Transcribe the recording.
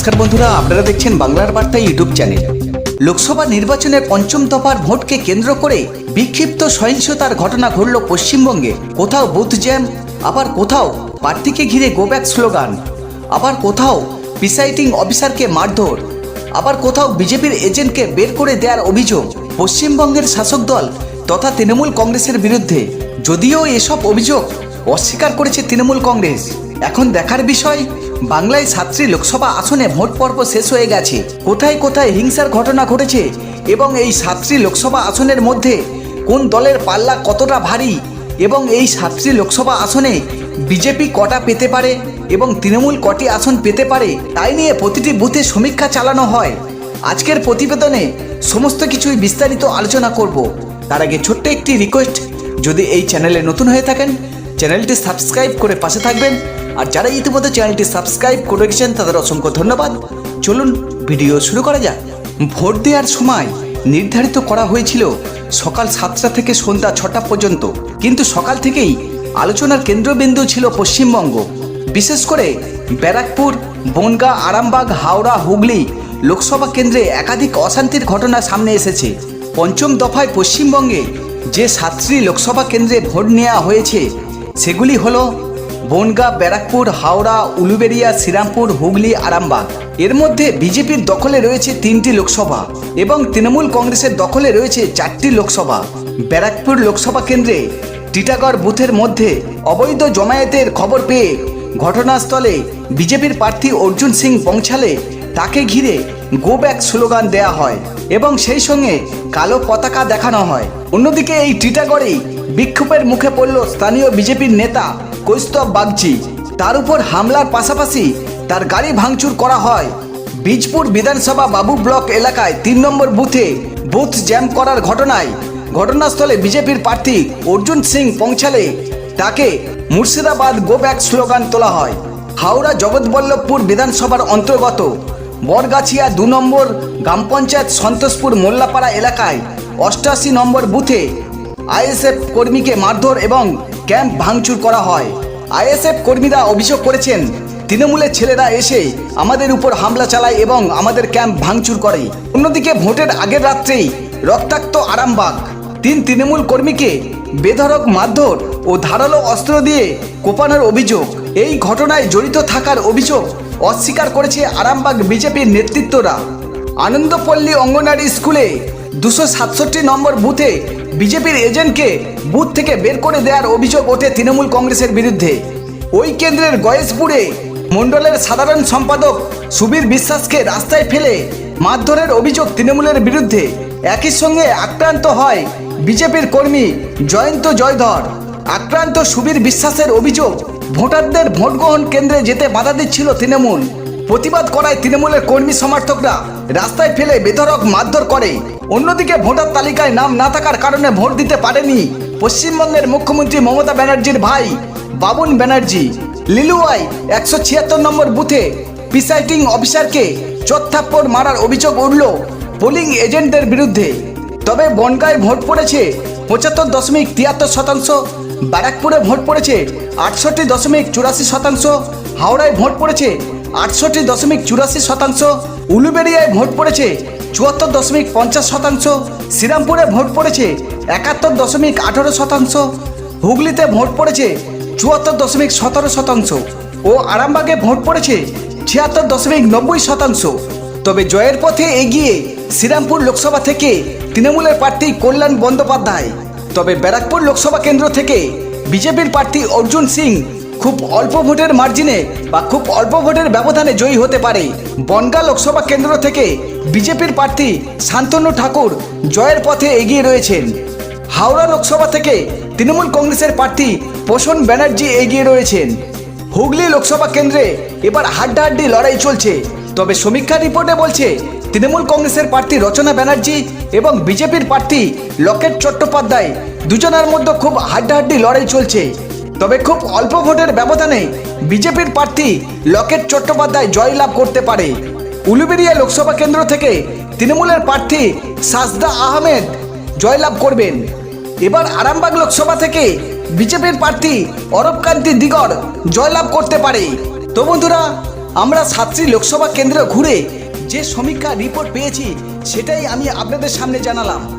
নমস্কার বন্ধুরা, আপনারা দেখছেন বাংলার বার্তা ইউটিউব চ্যানেল। লোকসভা নির্বাচনের পঞ্চম দফার ভোটকে কেন্দ্র করে বিক্ষিপ্ত সহিংসতার ঘটনা ঘটল পশ্চিমবঙ্গে। কোথাও বুথ জ্যাম, আবার কোথাও প্রার্থীকে ঘিরে গো ব্যাক স্লোগান আবার কোথাও প্রিসাইডিং অফিসারকে মারধর। আবার কোথাও বিজেপির এজেন্টকে বের করে দেওয়ার অভিযোগ। পশ্চিমবঙ্গের শাসক দল তথা তৃণমূল কংগ্রেসের বিরুদ্ধে। যদিও এসব অভিযোগ অস্বীকার করেছে তৃণমূল কংগ্রেস। এখন দেখার বিষয়, বাংলায় সাতটি লোকসভা আসনে ভোট পর্ব শেষ হয়ে গেছে। কোথায় কোথায় হিংসার ঘটনা ঘটেছে এবং এই সাতটি লোকসভা আসনের মধ্যে কোন দলের পাল্লা কতটা ভারী এবং এই সাতটি লোকসভা আসনে বিজেপি কটা পেতে পারে এবং তৃণমূল কটি আসন পেতে পারে, তাই নিয়ে প্রতিটি বুথে সমীক্ষা চালানো হয়। আজকের প্রতিবেদনে সমস্ত কিছুই বিস্তারিত আলোচনা করব। তার আগে ছোট্ট একটি রিকোয়েস্ট যদি এই চ্যানেলে নতুন হয়ে থাকেন, চ্যানেলটি সাবস্ক্রাইব করে পাশে থাকবেন আর যারা ইতিমধ্যে চ্যানেলটি সাবস্ক্রাইব করে রেখেছেন, তাদের অসংখ্য ধন্যবাদ। চলুন, ভিডিও শুরু করা যাক। ভোট দেওয়ার সময় নির্ধারিত করা হয়েছিল সকাল সাতটা থেকে সন্ধ্যা ছটা পর্যন্ত। কিন্তু সকাল থেকেই আলোচনার কেন্দ্রবিন্দু ছিল পশ্চিমবঙ্গ। বিশেষ করে ব্যারাকপুর, বনগাঁ, আরামবাগ, হাওড়া, হুগলি লোকসভা কেন্দ্রে একাধিক অশান্তির ঘটনা সামনে এসেছে। পঞ্চম দফায় পশ্চিমবঙ্গে যে সাতটি লোকসভা কেন্দ্রে ভোট নেওয়া হয়েছে, সেগুলি হলো বনগাঁ, ব্যারাকপুর, হাওড়া, উলুবেড়িয়া, শ্রীরামপুর, হুগলি, আরামবাগ। এর মধ্যে বিজেপির দখলে রয়েছে তিনটি লোকসভা এবং তৃণমূল কংগ্রেসের দখলে রয়েছে চারটি লোকসভা। ব্যারাকপুর লোকসভা কেন্দ্রে টিটাগড় বুথের মধ্যে অবৈধ জমায়েতের খবর পেয়ে ঘটনাস্থলে বিজেপির প্রার্থী অর্জুন সিং পৌঁছালে তাকে ঘিরে গো ব্যাক স্লোগান দেয়া হয় এবং সেই সঙ্গে কালো পতাকা দেখানো হয়। অন্যদিকে এই টিটাগড়েই বিক্ষোভের মুখে পড়ল স্থানীয় বিজেপির নেতা কৌস্তব বাগচি। তার উপর হামলার পাশাপাশি তার গাড়ি ভাঙচুর করা হয়। বীজপুর বিধানসভা বাবু ব্লক এলাকায় তিন নম্বর বুথে বুথ জ্যাম করার ঘটনায় ঘটনাস্থলে বিজেপির প্রার্থী অর্জুন সিং পৌঁছালে তাকে মুর্শিদাবাদ গো ব্যাক স্লোগান তোলা হয়। হাওড়া জগৎবল্লভপুর বিধানসভার অন্তর্গত বরগাছিয়া দু নম্বর গ্রাম পঞ্চায়েত সন্তোষপুর মোল্লাপাড়া এলাকায় অষ্টাশি নম্বর বুথে আইএসএফ কর্মীকে মারধর এবং ক্যাম্প ভাঙচুর করা হয়। আইএসএফ কর্মীরা অভিযোগ করেছেন, তৃণমূলের ছেলেরা এসে আমাদের উপর হামলা চালায় এবং আমাদের ক্যাম্প ভাঙচুর করে। অন্যদিকে ভোটের আগের রাত্রেই রক্তাক্ত আরামবাগ। তিন তৃণমূল কর্মীকে বেধড়ক মারধর ও ধারালো অস্ত্র দিয়ে কোপানোর অভিযোগ। এই ঘটনায় জড়িত থাকার অভিযোগ অস্বীকার করেছে আরামবাগ বিজেপির নেতৃত্বরা। আনন্দপল্লী অঙ্গনারী স্কুলে দুশো সাতষট্টি নম্বর বুথে বিজেপির এজেন্টকে বুথ থেকে বের করে দেওয়ার অভিযোগ ওঠে তৃণমূল কংগ্রেসের বিরুদ্ধে। ওই কেন্দ্রের গয়েশপুরে মণ্ডলের সাধারণ সম্পাদক সুবীর বিশ্বাসকে রাস্তায় ফেলে মারধরের অভিযোগ তৃণমূলের বিরুদ্ধে। একই সঙ্গে আক্রান্ত হয় বিজেপির কর্মী জয়ন্ত জয়ধর। আক্রান্ত সুবীর বিশ্বাসের অভিযোগ, ভোটারদের ভোট গ্রহণ কেন্দ্রে যেতে বাধা দিচ্ছিল তৃণমূল। প্রতিবাদ করায় তৃণমূলের কর্মী সমর্থকরা রাস্তায় ফেলে বেধরক মারধর করে। অন্যদিকে ভোটার তালিকায় নাম না থাকার কারণে ভোট দিতে পারেনি পশ্চিমবঙ্গের মুখ্যমন্ত্রী মমতা ব্যানার্জির ভাই বাবুন ব্যানার্জি। লিলুয়াই একশো ছিয়াত্তর নম্বর বুথে প্রিসাইডিং অফিসারকে চোত্থাপ্পড় মারার অভিযোগ উঠল পোলিং এজেন্টদের বিরুদ্ধে। তবে বনগায় ভোট পড়েছে পঁচাত্তর দশমিক তিয়াত্তর শতাংশ, ব্যারাকপুরে ভোট পড়েছে আটষট্টি দশমিক চুরাশি শতাংশ, হাওড়ায় ভোট পড়েছে আটষট্টি দশমিক চুরাশি শতাংশ, উলুবেড়িয়ায় ভোট পড়েছে চুয়াত্তর দশমিক পঞ্চাশ শতাংশ, শ্রীরামপুরে ভোট পড়েছে একাত্তর দশমিক আঠারো শতাংশ, হুগলিতে ভোট পড়েছে চুয়াত্তর দশমিক সতেরো শতাংশ ও আরামবাগে ভোট পড়েছে ছিয়াত্তর দশমিক নব্বই শতাংশ। তবে জয়ের পথে এগিয়ে শ্রীরামপুর লোকসভা থেকে তৃণমূলের প্রার্থী কল্যাণ বন্দ্যোপাধ্যায়। তবে ব্যারাকপুর লোকসভা কেন্দ্র থেকে বিজেপির প্রার্থী অর্জুন সিং খুব অল্প ভোটের মার্জিনে বা খুব অল্প ভোটের ব্যবধানে জয়ী হতে পারে। বনগাঁ লোকসভা কেন্দ্র থেকে বিজেপির প্রার্থী শান্তনু ঠাকুর জয়ের পথে এগিয়ে রয়েছেন। হাওড়া লোকসভা থেকে তৃণমূল কংগ্রেসের প্রার্থী পোষণ ব্যানার্জি এগিয়ে রয়েছেন। হুগলি লোকসভা কেন্দ্রে এবার হাড্ডাহাড্ডি লড়াই চলছে। তবে সমীক্ষা রিপোর্টে বলছে, তৃণমূল কংগ্রেসের প্রার্থী রচনা ব্যানার্জি এবং বিজেপির প্রার্থী লকেট চট্টোপাধ্যায় দুজনের মধ্যে খুব হাড্ডাহাড্ডি লড়াই চলছে। তবে খুব অল্প ভোটের ব্যবধানে বিজেপির প্রার্থী লকেট চট্টোপাধ্যায় জয়লাভ করতে পারে। উলুবেড়িয়া লোকসভা কেন্দ্র থেকে তৃণমূলের প্রার্থী সাজদা আহমেদ জয়লাভ করবেন। এবার আরামবাগ লোকসভা থেকে বিজেপির প্রার্থী অরবকান্তি দিগর জয়লাভ করতে পারে। তো বন্ধুরা, আমরা সাতটি লোকসভা কেন্দ্র ঘুরে যে সমীক্ষা রিপোর্ট পেয়েছি, সেটাই আমি আপনাদের সামনে জানালাম।